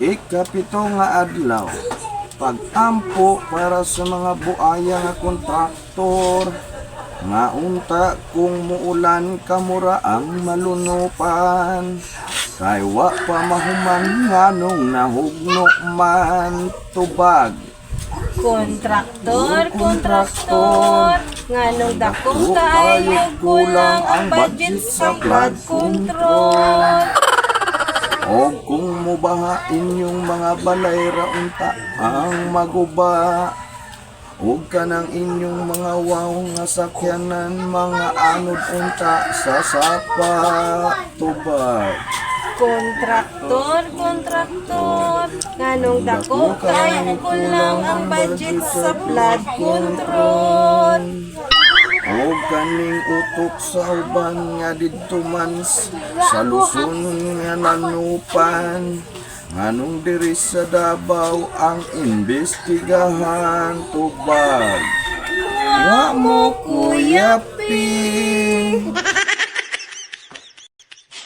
Ikapito nga adlaw. Pagampo para sa mga buaya nga kontraktor. Nga unta kung muulan kamura ang malunupan. Kay wa pa mahuman nganong nahugno man tubag. Kontraktor, kontraktor, nganong dako Dako kayo kulang ang budget sa flood control. O kung mubahain yung mga balay raunta ang maguba. Huwag ka ng inyong mga wow nga sakyanan mga anod unta sa sapa. Tubag Kontraktor, kontraktor, nganong dako? Kayo kulang ang budget sa flood control. Kaning utok sa uban nga didto man sa Luzon nga nanupan. Nganong diri sa Davao ang imbestigahan tubag? Wa mo kuya ping